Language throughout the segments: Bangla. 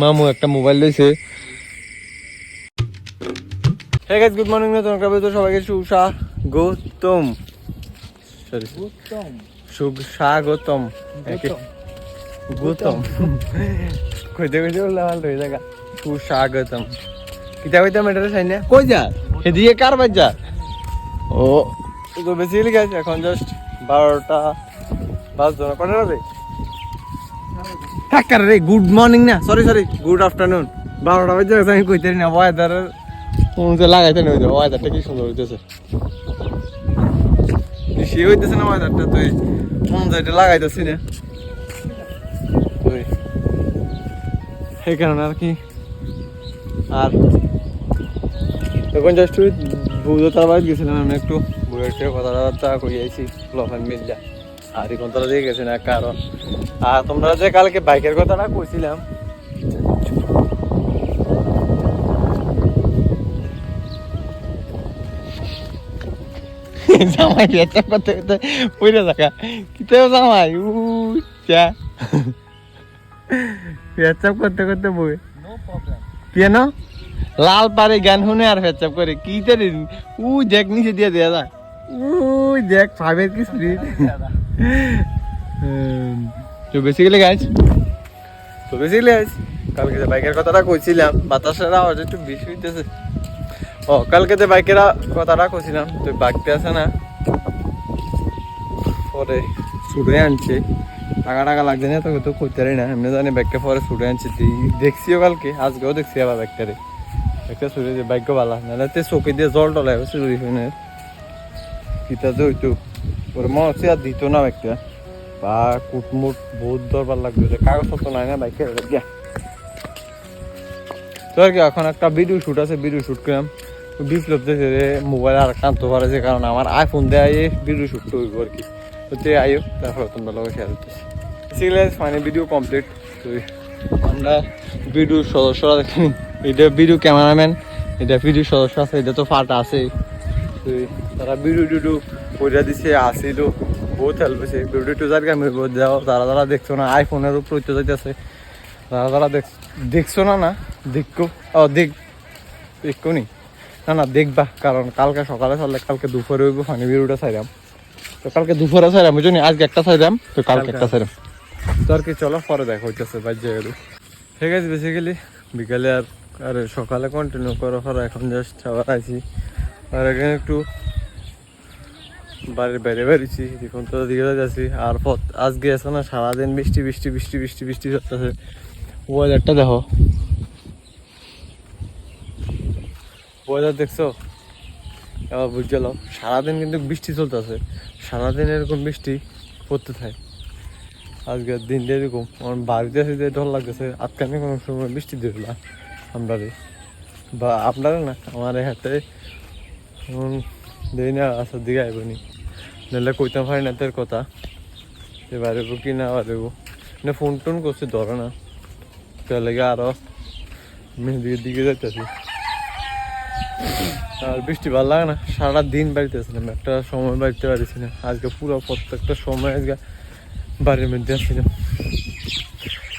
মামু একটা মোবাইল লইছে। হে গাইস গুড মর্নিং নতুন একটা সবাইকে সুসা গৌতম সরি উত্তম সুস্বাগতম গৌতম। কইতে কইতে বললে আমার লই জায়গা সুস্বাগতম। কিতা চাই না কই যা? এদিকে কার বাজ যা? ও তো গাইস এখন জাস্ট বারোটা বাজতো না কটা বাজে? হ্যাঁ রে গুড মর্নিং না? সরি সরি গুড আফটারনুন বারোটা বাজে গেছে, আমি কইতে না ওয়েদারের মনে লাগাইতে না ওয়েদারটা কি সুন্দর হইতেছে। বেশি হইতেছে না ওয়েদারটা তুই মন যাইতে লাগাইতেছি না। সেই কারণে আর কি। আর এখন জাস্ট ওই বুঝো তার বাড়ি গেছিলাম, আমি একটু সাথে কথাবার্তা কইয়াছি লফান মিল্লা। আর এই কথাটা দিয়ে গেছে না, কারণ আর তোমরা যে কালকে বাইকের কথাটা কইছিলাম। জামাই পেঁচা করতে করতে পড়ে থাকা। কিতেও জামাই? উ চা করতে করতে বই কেন লাল পারে গান শুনে আর পেঁচাপ করে। কি জানি উ জ্যাক নিচে দিয়ে দেয়া যায় উ জ্যাক ফাইভের কি স্পিড তো বেসিক্যালি গাইজ তো বেসিক্যালি গাইজ কালকে যে বাইকের কথাটা কইছিলাম, বাতাসের আওয়াজ একটু বেশি হইতেছে। ও, কালকে যে বাইকের কথাটা কইছিলাম, তো বাইকতে আছে না? পরে ছুটে আনছে। টাকা টাকা লাগছে না, তোকে তো করতে পারি না। এমনি জানি ব্যাগটা পরে ছুটে আনছে। দেখছিও কালকে, আজকেও দেখছি আবার ব্যাগটারে একটা ছুটে যে বাইক বালা নাহলে তে চোখে দিয়ে জল টলাই চুরি শুনে কিতা যে হইতো, ওর মনে হচ্ছে আর দিত না ব্যাগটা বা কুটমুট বহুত দরবার লাগবে যে কাগজপত্র নাই না বাইকের গিয়া তো আর কি, এখন একটা ভিডিও শুট আছে ভিডিও শুট করলাম বিপ্লব দেখে রে মোবাইল আর কানতে পারেছে কারণ আমার আইফোন দেয় ভিডিও শুট করব আর কি। তো তে আইও, তারপরে তোমরা লোক শেয়ার করতেছি। সিরিয়াস মানে ভিডিও কমপ্লিট তো আমরা ভিডিও সদস্যরা দেখেন এটা ভিডিও ক্যামেরাম্যান এটা ভিডিও সদস্য আছে, এটা তো ফাটা আছে। তো তারা ভিডিও টিডিও পয়সা দিছে আসিল বহুত হেল্প হয়েছে ভিডিও টু যার আমি যাও তারা তারা দেখছ না আইফোনের উপর তো যাইতেছে। তারা তারা দেখ দেখছ না না, দেখো। ও দেখ। দেখো নি? না না, দেখবা কারণ কালকে সকালে চললে কালকে দুপুরে হইব ফানি ভিডিওটা চাইলাম তো কালকে দুপুরে চাইলাম বুঝলি আজকে একটা চাইলাম তো কালকে একটা চাইলাম তো আর কি চলো, পরে দেখা হইতেছে, বাজে গেল ঠিক আছে বেসিক্যালি বিকালে আর আর সকালে কন্টিনিউ পর এখন জাস্ট আবার আছি আর এখানে একটু বাড়ির বাইরে বেরিয়েছি, এখন তো দিকে যাচ্ছি। আর পথ, আজকে আছে না সারাদিন বৃষ্টি বৃষ্টি বৃষ্টি বৃষ্টি বৃষ্টি চলতেছে ওয়েদারটা দেখো। ওয়েদার দেখছ? এবার বুঝ গেল সারাদিন কিন্তু বৃষ্টি চলতেছে। সারাদিন এরকম বৃষ্টি পড়তে থাকে। আজকের দিনটা এরকম। আমার বাড়িতে এসে যে ডর লাগতেছে আজকানে কোনো সময় বৃষ্টি দিল আমরা বা আপনারা না, আমার হাতে না আসার দিকে আইবনি নাহলে কইতাম পারি না তোর কথা। এবারে কি না পারব না ফোন টোন করছে, ধরে না। তার লাগে আরও মেহেদির দিকে যাইতেছি। আর বৃষ্টি ভালো লাগে না, সারা দিন বাড়িতে আসছিলাম একটা সময় বাড়িতে পারিছি না। আজকে পুরো প্রত্যেকটা সময় আজকে বাড়ির মধ্যে আসছিলাম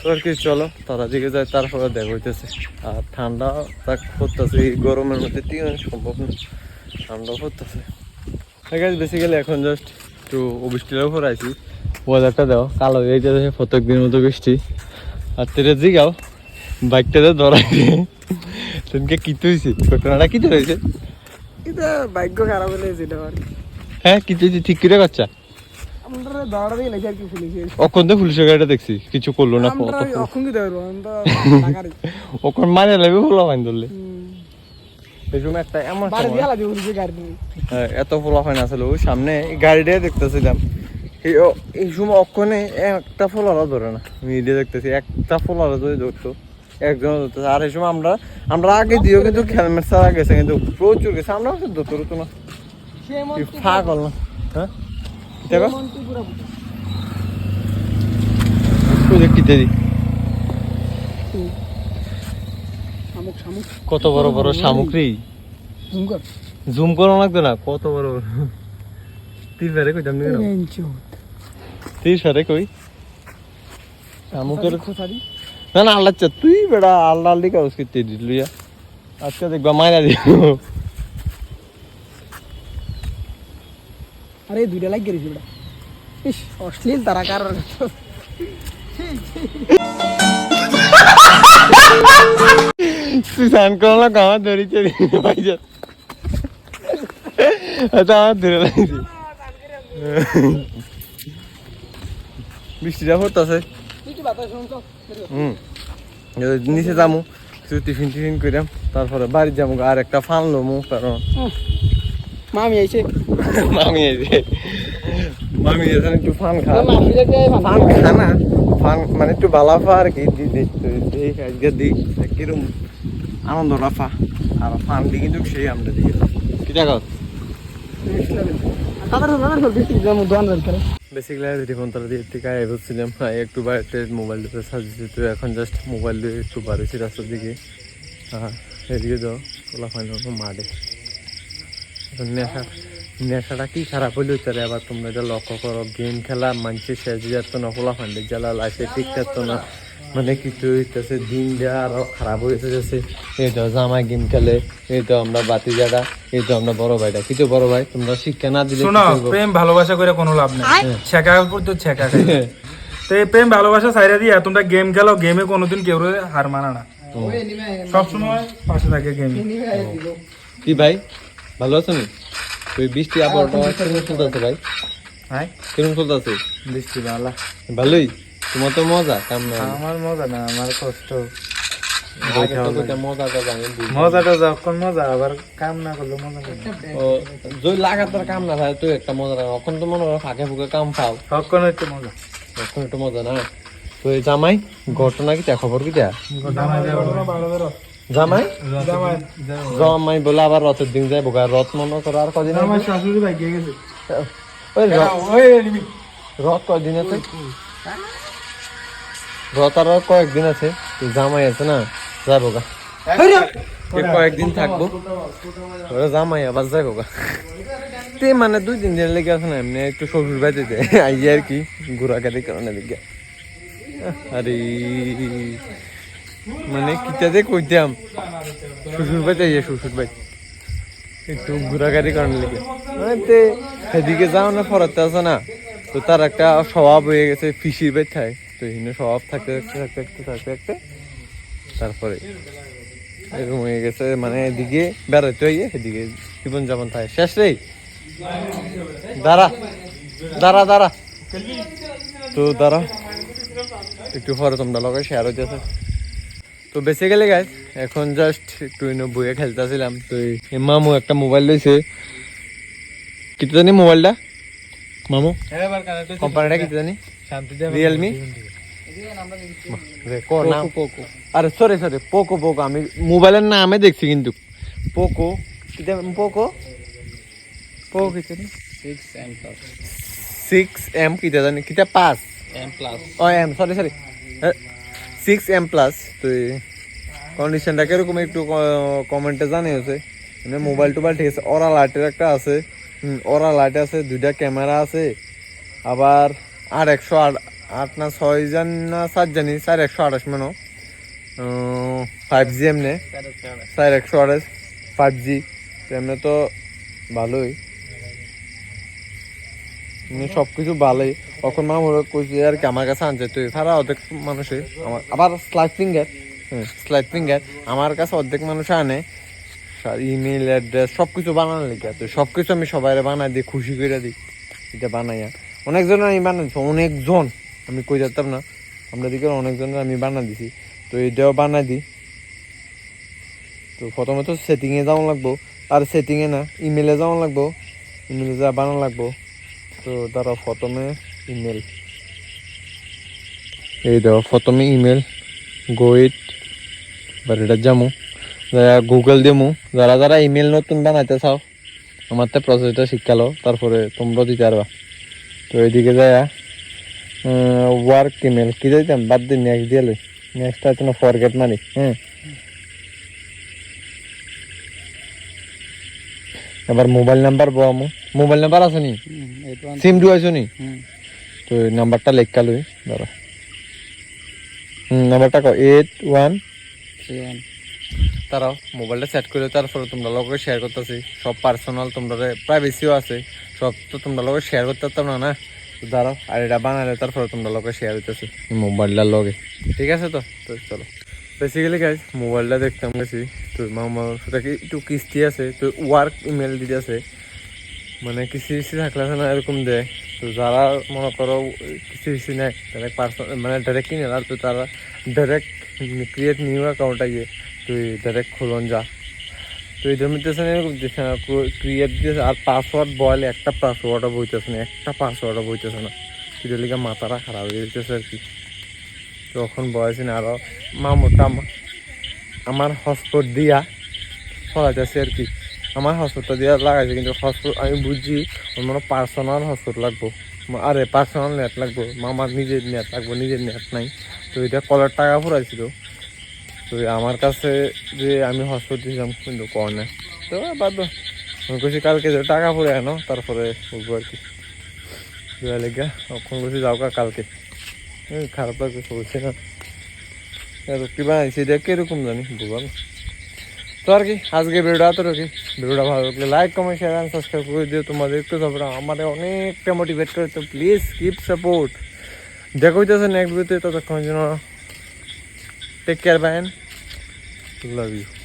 তো আর কি চলো, তারা দিকে যায়, তারপরে দেখা হইতেছে। আর ঠান্ডা তাক পড়তেছে, এই গরমের মধ্যে, তিন সম্ভব না। ঠান্ডা পড়তেছে। আছে বেসিক্যালি এখন জাস্ট একটু বৃষ্টির উপর আইছি। ওয়েদারটা দাও কালো হয়ে যাচ্ছে প্রত্যেক দিনের মতো বৃষ্টি। আর তেরে জিগাও বাইকটাতে ধরাই সেদিনকে কি হয়েছে ঘটনাটা কি হয়েছে এটা ভাগ্য খারাপ হলে যেটা আর হ্যাঁ কি হয়েছে ঠিক করে অখন তো পুলিশের গাড়িটা দেখছি কিছু করল না অখন মানে লাগবে ধরলে। হুম। একটা এমন হ্যাঁ, এত ফোলা হয় না আসলে ওই সামনে গাড়িটাই দেখতেছিলাম। এই সময় অক্ষণে একটা ফোলারও ধরে না। এদিকে দেখতেছি একটা ফোলারও যদি ধরতো। একজন ধরতেছে। আর এই সময় আমরা আমরা আগে দিও কিন্তু হেলমেট ছাড়া গেছে কিন্তু প্রচুর গেছে। আমরা ধরতে হতো না। পাগল না। হ্যাঁ? দেখো। দেখিতে দি কত বড় বড় সামগ্রী? জুম কর। জুম করো লাগতো না? কত বড় বড়? তিন ফেরে কই দাম তিন ফেরে কই? শামুকের না না আল্লাহ চা তুই বেড়া আল্লাহ আল্লি কাগজ করতে আজকে দেখবা মাইনা দিব আরে দুইটা লাগ ওটা ইস অশ্লীল তারা কারণ তুই স্নান করলা কামা ধরিছে পাইছে এটা আমার ধরে লাগছে। বৃষ্টিটা পড়তেছে। হুম। নিচে যামু কিছু টিফিন টিফিন করিলাম তারপরে বাড়ি যাব আর একটা ফান লমু কারণ মামি আইছে। মামি এসে মামি এসে একটু ফান খা ফান খানা ফান মানে একটু বালা ফা আর কি দি দি দি আজকে দি কিরম আনন্দ রাফা আর ফান দি কিন্তু সেই আমরা দিই কি করে? বেসিক্যালি যদি ফোন তালা দিয়ে আয় বলছিলাম হ্যাঁ একটু বাইরে মোবাইল দিতে সাজিয়েছি তো এখন জাস্ট মোবাইল দিয়ে একটু বাড়িছি রাস্তার দিকে। হ্যাঁ এদিকে তো হয় না মাঠে এখন নেশা। নেশাটা কি খারাপ হইল তাহলে আবার তোমরা এটা লক্ষ্য করো গেম খেলা মানুষের শেষ যেত না খোলা ফান্ডে জ্বালা লাইফে ঠিক থাকতো না। মানে কিছু হইতেছে দিন যা আরও খারাপ হয়ে যাচ্ছে এই তো জামাই গেম খেলে এই তো আমরা বাতি জাডা এই তো আমরা বড় ভাইটা। কিছু বড় ভাই? তোমরা শিক্ষা না দিলে শোনো প্রেম ভালোবাসা করে কোনো লাভ নেই। ছেঁকা উপর তো ছেঁকা তো এই প্রেম ভালোবাসা সাইরা দিয়ে তোমরা গেম খেলো গেমে কোনোদিন কেউ হার মানা না। সবসময় পাশে থাকে গেম। কি ভাই? ভালো আছো নি? তুই বৃষ্টি আবহাওয়াটা কেমন চলতেছে ভাই? হ্যাঁ? কেমন চলতেছে? বৃষ্টি ভালো। ভালোই? তোমার তো মজা কাম না আমার মজা না আমার কষ্ট। মজাটা যখন মজা আবার কাম না করলে মজা যদি লাগাতার কাম না থাকে তুই একটা মজা লাগে এখন তো মনে হয় ফাঁকে ফুকে কাম পাও। তখন হচ্ছে মজা। একটু মজা না? তো জামাই ঘটনা কি খবর কি জামাই? জামাই। বলে আবার রথের দিন যাইব গা রথ মনে করো আর কদিন আছে? আমার শাশুড়ি ভাই গিয়ে গেছে। ওই রথ আছে? রথ আর কয়েকদিন আছে জামাই আছে না? যাব গা। এ কয়েকদিন থাকব। ওরা জামাই আবার যাব গা। তে মানে দুই তিন দিন লেগে আছে না এমনি একটু শ্বশুর বাড়িতে আইয়ে আর কি ঘোরাঘাটি কারণে লেগে। আরে। মানে কিটাতে কইতাম শ্বশুর বাড়িতে আইয়ে শ্বশুর বাড়ি একটু ঘোরাঘাটি কারণে লেগে। মানে সেদিকে যাও না, ফরাতে আছে না। তো তার একটা স্বভাব হয়ে গেছে ফিসির বেথায় তো এখানে স্বভাব থাকতে থাকতে থাকতে থাকতে থাকতে থাকতে তারপরে এরকম হয়ে গেছে। মানে এদিকে বেড়াতে এদিকে জীবন যাপন থাকে। শেষ রে। দাঁড়া। দাঁড়া দাঁড়া। তো দাঁড়া। একটু পরে তোমরা লগে শেয়ার হইতেছে। তো বেসিক্যালি গাইস এখন জাস্ট একটু বইয়ে খেলতেছিলাম। তো এই মামু একটা মোবাইল লইছে। কিতে জানি মোবাইলটা মামু? কোম্পানিটা কিতে জানি? রিয়েলমি আরে সরি সরি পোকো পোকো। আমি মোবাইলের নামে দেখছি কিন্তু। পোকো। পোকো? পোকো কিতে সিক্স এম কিটা জানি? কিটা পাঁচ? M O M sorry sorry six M plus তো কন্ডিশনটা কীরকম একটু কমেন্টে জানিয়েছে। মানে মোবাইল টোবাইল ঠিক আছে ওরা লাইটের একটা আছে। ওরা লাইট আছে দুইটা ক্যামেরা আছে। আবার আর একশো আট আট না ছয় জন না সাত জানি চার একশো আঠাশ মানো ফাইভ জি এমনে। চার একশো আঠাশ। ফাইভ জি এমনি তো ভালোই। সব কিছু ভালোই। তখন মা মনে কইছে, আর কি আমার কাছে আনছে? তুই সারা অর্ধেক মানুষে আমার, আবার স্লাইড ফিঙ্গার স্লাইড ফিঙ্গার আমার কাছে অর্ধেক মানুষ আনে। ইমেল অ্যাড্রেস সব কিছু বানানোর লিখে তো সব কিছু আমি সবাই বানাই দিই, খুশি করে দিই, এটা বানাইয়া। অনেকজন আমি বানাইছি অনেকজন, আমি কই যেতাম না। আমরা দিকে অনেকজনের আমি বানা দিছি। তো এটাও বানাই দিই। তো প্রথমে তো সেটিংয়ে যাওয়া লাগবো, আর সেটিংয়ে না ইমেলে যাওয়া লাগবো ইমেলে যা বানানো লাগবো। তো তারা প্রথমে ইমেল এই দাও প্রথমে ইমেল গোইট এবার এটা যামু গুগল দিমু যারা যারা ইমেল নতুন বানাইতে চাও, আমার তো প্রসেসটা শিক্ষালো তারপরে তোমরা দিতে পারবা। তো এইদিকে যায় ওয়ার্ক ইমেল কি দিতাম? বাদ দিন নেক্সট দিয়ে নেক্সট আছে না ফরগেট মারি হ্যাঁ? এবার মোবাইল নাম্বার বামু মোবাইল নাম্বার আছে নি? সিম ডুয়াইছো নি? তো নাম্বারটা লেখা লই দাঁড়া নাম্বারটা কো এইট ওয়ান তারাও মোবাইলটা সেট করে তারপরে তোমরা লগে শেয়ার করতেছি সব পার্সোনাল তোমরা প্রাইভেসিও আছে। সব তো তোমরা লগে শেয়ার করতে পারতাম না না। তো দাঁড়াও আর এটা বানালে তারপরে তোমরা লগে শেয়ার হইতেছি মোবাইলটার লগে। ঠিক আছে তো তো চলো। বেসিক্যালি গাইজ মোবাইলটা দেখতাম গেছি। তো মামা সাথে কি একটু কিস্তি আছে তো ওয়ার্ক ইমেল দিতে আছে। মানে কিস্তি কিস্তি থাকলে না, এরকম দেয় তো যারা মনে করো কিস্তি কিস্তি নেয় ডাইরেক্ট পার্সোনাল মানে ডাইরেক্ট কিনে আর তো তারা ডাইরেক্ট ক্রিয়েট নিউ অ্যাকাউন্ট আইয়ে তুই ডাইরেক্ট খুলন যা। তো এদের মধ্যে না, এরকম দিচ্ছে না ক্রিয়েট দিয়েছে আর পাসওয়ার্ড বলে, একটা পাসওয়ার্ডও বইতেছে না, একটা পাসওয়ার্ডও বইতেছে না। এটা লিগে মাথাটা খারাপ হয়ে যেতেছে আর কি। তখন বয়সে না আরও মামুটা আমা- আমার হসপট দিয়া ফলাইতেছে আর কি। আমার হসপিটাল দিয়ে লাগাইছে, কিন্তু হসপিটাল আমি ওর মনে পার্সোনাল হসপিটাল লাগবো। আরে পার্সোনাল নেট লাগবো। মামার নিজের নেট লাগবো, নিজের নেট নাই। তো এটা কলার টাকা ফুরাইছিল তো আমার কাছে যে আমি হসপিটাল দিয়েছিলাম কিন্তু কর না তো বাদ। আমি কইছি কালকে যে টাকা ফুরে আনো তারপরে বলব আর কি। লেগে কখন কইছি যাও কালকে। খারাপ লাগছে বলছি না এত কি বানাইছি এটা কীরকম জানি বুঝলাম তো আর কি আজকে ভিডিওটা এত কি ভিডিওটা ভালো লাগলে like comment share and subscribe করে দিও তোমাদেরকে তারপরে আমাদের অনেকটা মোটিভেট করে তো প্লিজ কিপ সাপোর্ট দেখো হইতেছে নেক্সট ভিডিওতে ততক্ষণ জন্য take care ban love you